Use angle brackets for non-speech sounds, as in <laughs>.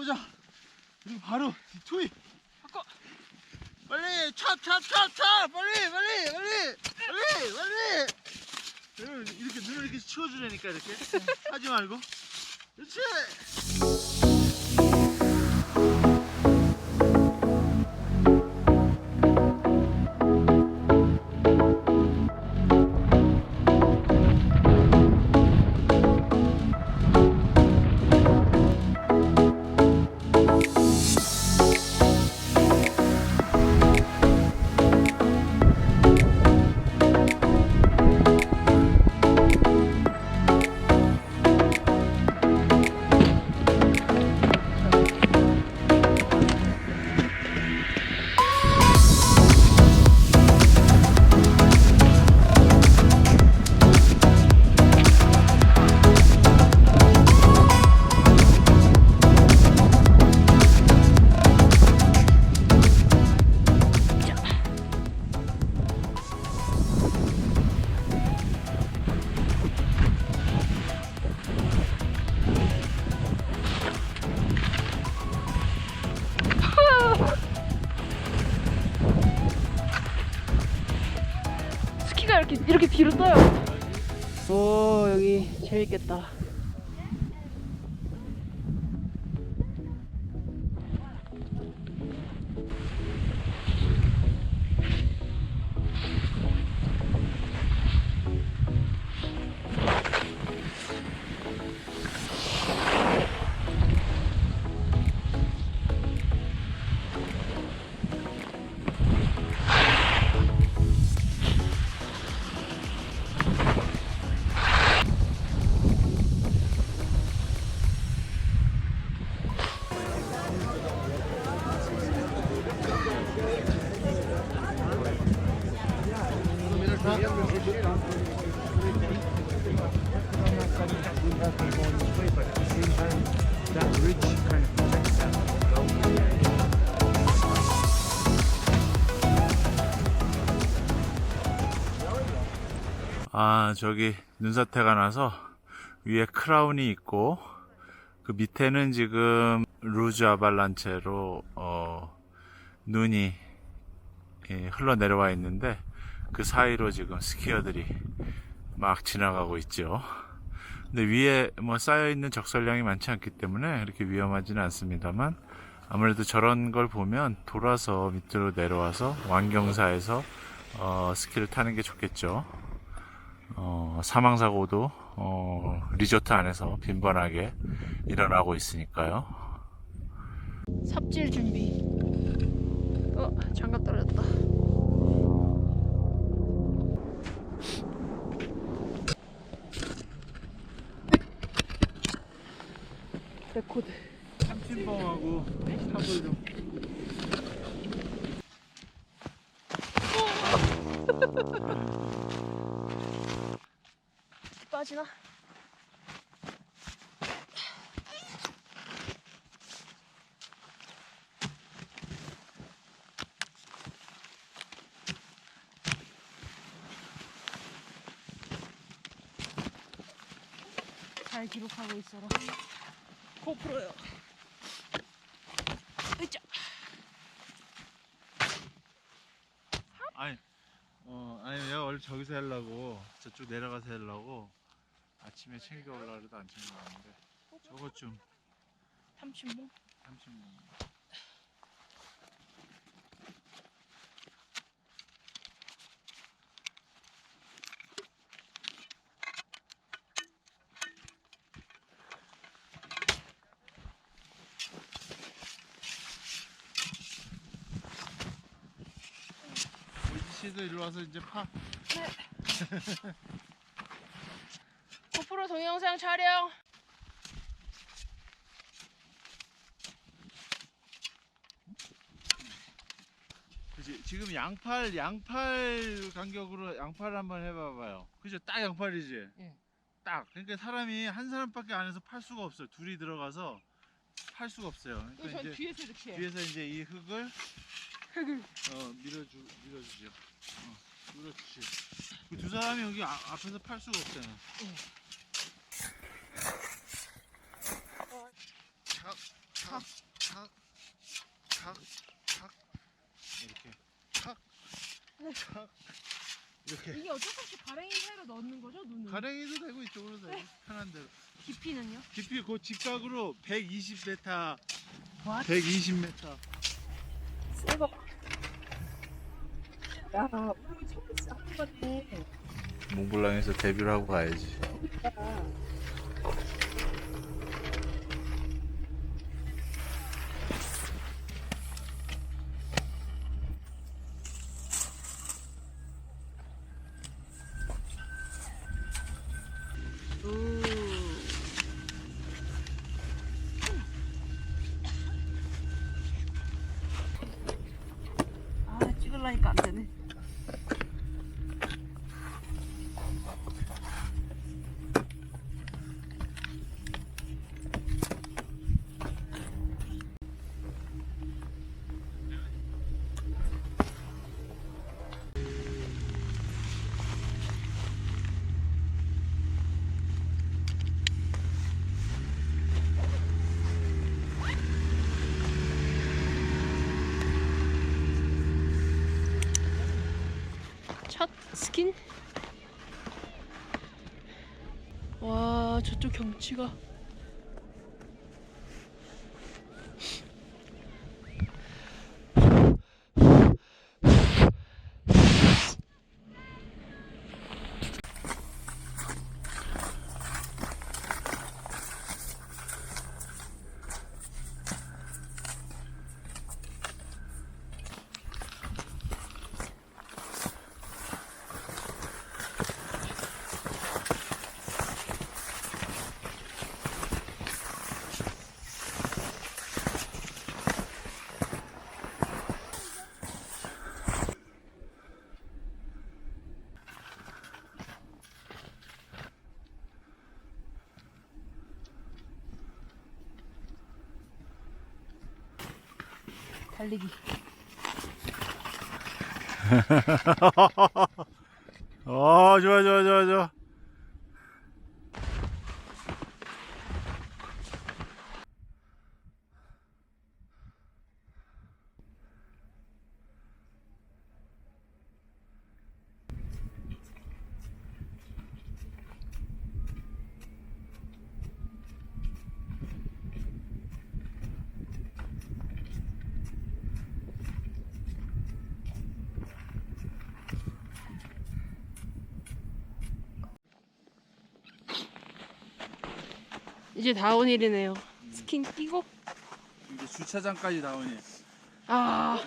꽂아. 그리고 바로 투입. 바꿔. 빨리 찹찹찹찹 빨리 빨리 빨리 빨리 빨리. 이렇게 눈을 이렇게 치워주라니까 이렇게 하지 말고. 그렇지. 이렇게 이렇게 뒤로 떠요. 오 여기 재밌겠다. 아, 저기 눈사태가 나서 위에 크라운이 있고 그 밑에는 지금 루즈 아발란체로 어, 눈이 예, 흘러내려와 있는데 그 사이로 지금 스키어들이 막 지나가고 있죠. 근데 위에 뭐 쌓여 있는 적설량이 많지 않기 때문에 그렇게 위험하지는 않습니다만 아무래도 저런 걸 보면 돌아서 밑으로 내려와서 완경사에서 어, 스키를 타는 게 좋겠죠. 어, 사망사고도 어, 리조트 안에서 빈번하게 일어나고 있으니까요. 삽질 준비. 어 장갑 떨어졌다. 레코드. 참치봉하고 탑을 좀. 빠지나? 잘 기록하고 있어라. 고프로요. 으쌰. 아니, 어, 아니 내가 원래 저기서 하려고 저쪽 내려가서 하려고 아침에 챙겨 올라 그래도 안 챙겨 왔는데 저것 좀 30분? 30 씨도 일로 와서 이제 파. <laughs> 고프로 동영상 촬영. 그지 지금 양팔 양팔 간격으로 양팔 한번 해봐봐요. 그죠? 딱 양팔이지. 예. 딱. 그러니까 사람이 한 사람밖에 안에서 팔 수가 없어요. 둘이 들어가서 팔 수가 없어요. 그러니까 전 이제 뒤에서 이렇게. 뒤에서 이제 이 흙을. 어 밀어주 밀어주죠. 어, 그렇지. 그두 사람이 여기 아- 앞에서 팔 수가 없잖아. 예. 자, 탁, 탁, 탁, 탁 이렇게 탁, 탁 이렇게 이게 어쩔 수 없이 가랭이 사이로 넣는 거죠, 눈을? 가랭이도 되고 이쪽으로 되고 편한 대로. 깊이는요? 깊이 그 직각으로 120m, What? 120m. 새거. 야, 우리 처음 싹 같네. 몽블랑에서 데뷔를 하고 가야지. 아, 찍으려니까 안 되네. 첫 스킨? 와 저쪽 경치가 달리기 <laughs> 어, 좋아, 좋아, 좋아, 좋아. 이제 다운힐이네요. 스킨 끼고? 이제 주차장까지 나오니. 아